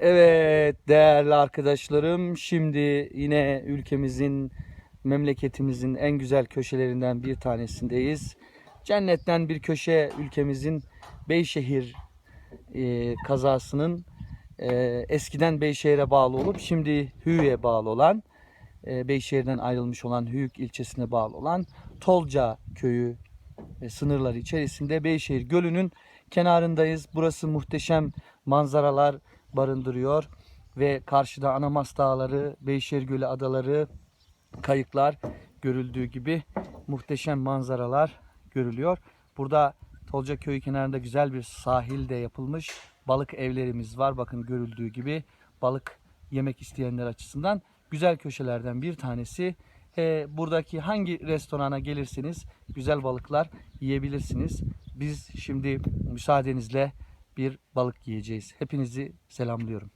Evet değerli arkadaşlarım şimdi yine ülkemizin memleketimizin en güzel köşelerinden bir tanesindeyiz. Cennetten bir köşe ülkemizin Beyşehir e, kazasının e, eskiden Beyşehir'e bağlı olup şimdi Hü'ye bağlı olan e, Beyşehir'den ayrılmış olan Hüyük ilçesine bağlı olan Tolca köyü e, sınırları içerisinde Beyşehir Gölü'nün kenarındayız. Burası muhteşem manzaralar barındırıyor ve karşıda Anamas Dağları, Beyşehir Gölü adaları, kayıklar görüldüğü gibi muhteşem manzaralar görülüyor. Burada Tolca Köyü kenarında güzel bir sahil de yapılmış. Balık evlerimiz var. Bakın görüldüğü gibi balık yemek isteyenler açısından güzel köşelerden bir tanesi. Ee, buradaki hangi restorana gelirseniz güzel balıklar yiyebilirsiniz. Biz şimdi müsaadenizle bir balık yiyeceğiz. Hepinizi selamlıyorum.